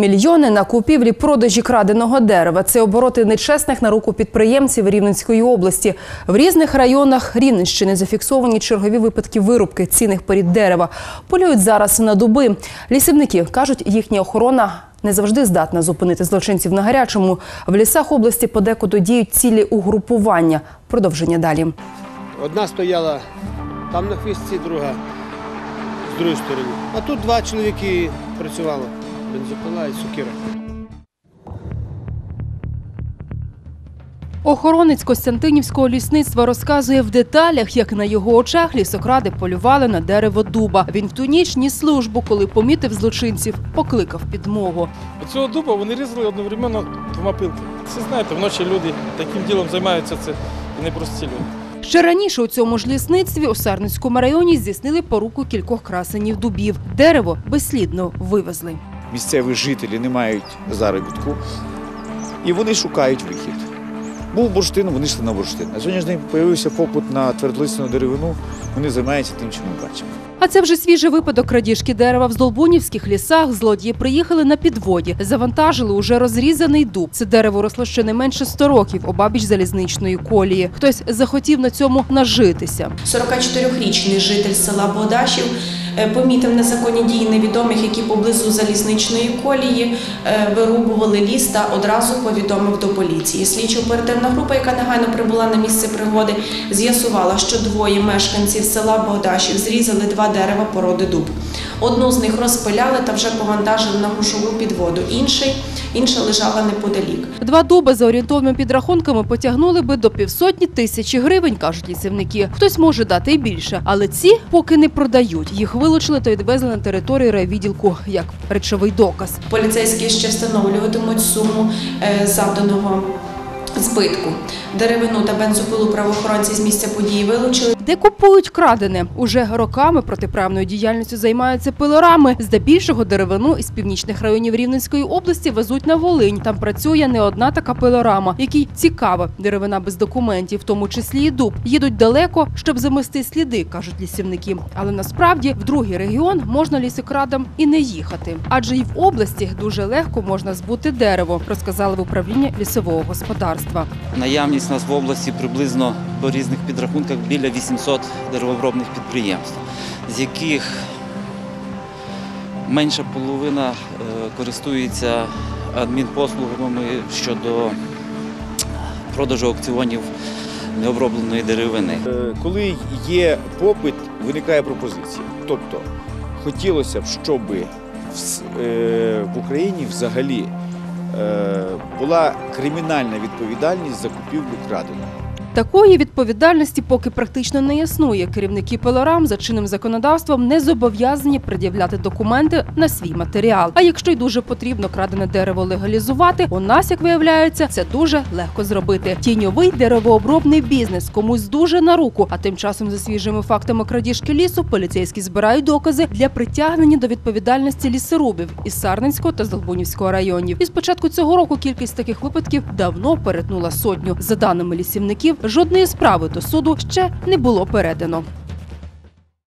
Мільйони на купівлі продажі краденого дерева. Це обороти нечесних на руку підприємців Рівненської області. В різних районах Рівненщини зафіксовані чергові випадки вирубки цінних порід дерева. Полюють зараз на дуби. Лісівники кажуть, їхня охорона не завжди здатна зупинити злочинців на гарячому. В лісах області подекуди діють цілі угрупування. Продовження далі. Одна стояла там на хвістці, друга з другої сторони. А тут два чоловіки працювали. Бензопила і сокира. Охоронець Костянтинівського лісництва розказує в деталях, як на його очах лісокради полювали на дерево дуба. Він в ту ніч ніс службу, коли помітив злочинців, покликав підмогу. Цього дуба вони різали одновременно двома пилками. Це знаєте, вночі люди таким ділом займаються це і не прості люди. Ще раніше у цьому ж лісництві у Сарницькому районі здійснили поруку кількох красенів дубів. Дерево безслідно вивезли. Місцеві жителі не мають заробітку, і вони шукають вихід. Був бурштин, вони йшли на бурштин. На сьогоднішній день з'явився попит на твердолисну деревину, вони займаються тим, чим ми бачимо. А це вже свіжий випадок крадіжки дерева в Здолбунівських лісах. Злодії приїхали на підводі, завантажили уже розрізаний дуб. Це дерево росло ще не менше 100 років обабіч залізничної колії. Хтось захотів на цьому нажитися. 44-річний житель села Богдашів е, помітив незаконні дії невідомих, які поблизу залізничної колії е, вирубували ліс та одразу повідомив до поліції. Слідчо-оперативна група, яка негайно прибула на місце пригоди, з'ясувала, що двоє мешканців села Богдашів зрізали два дерева породи дуб. Одну з них розпиляли та вже повантажили на гушову підводу. Інший інша лежала неподалік. Два дуби за орієнтовними підрахунками потягнули би до півсотні тисячі гривень, кажуть лісівники. Хтось може дати і більше, але ці поки не продають. Їх вилучили та відвезли на територію райвідділку як речовий доказ. Поліцейські ще встановлюватимуть суму е, завданого збитку. Деревину та бензопилу правоохоронці з місця події вилучили. Де купують крадене? Уже роками протиправною діяльністю займаються пилорами. Здебільшого деревину із північних районів Рівненської області везуть на Волинь. Там працює не одна така пилорама, якій цікава деревина без документів, в тому числі і дуб. Їдуть далеко, щоб замести сліди, кажуть лісівники. Але насправді в другий регіон можна лісокрадам і не їхати, адже і в області дуже легко можна збути дерево, розказали в управлінні лісового господарства. Наявність у нас в області приблизно по різних підрахунках біля 800 деревообробних підприємств, з яких менша половина е, користується адмінпослугами щодо продажу аукціонів необробленої деревини. Е, Коли є попит, виникає пропозиція. Тобто хотілося б, щоб в е, в Україні взагалі була кримінальна відповідальність за купівлю краденого. Такої відповідальності поки практично не існує. Керівники пилорам за чинним законодавством не зобов'язані пред'являти документи на свій матеріал. А якщо й дуже потрібно крадене дерево легалізувати, у нас, як виявляється, це дуже легко зробити. Тіньовий деревообробний бізнес комусь дуже на руку. А тим часом за свіжими фактами крадіжки лісу поліцейські збирають докази для притягнення до відповідальності лісорубів із Сарненського та Здолбунівського районів. І з початку цього року кількість таких випадків давно перетнула сотню. За даними лісівників, жодної справи до суду ще не було передано.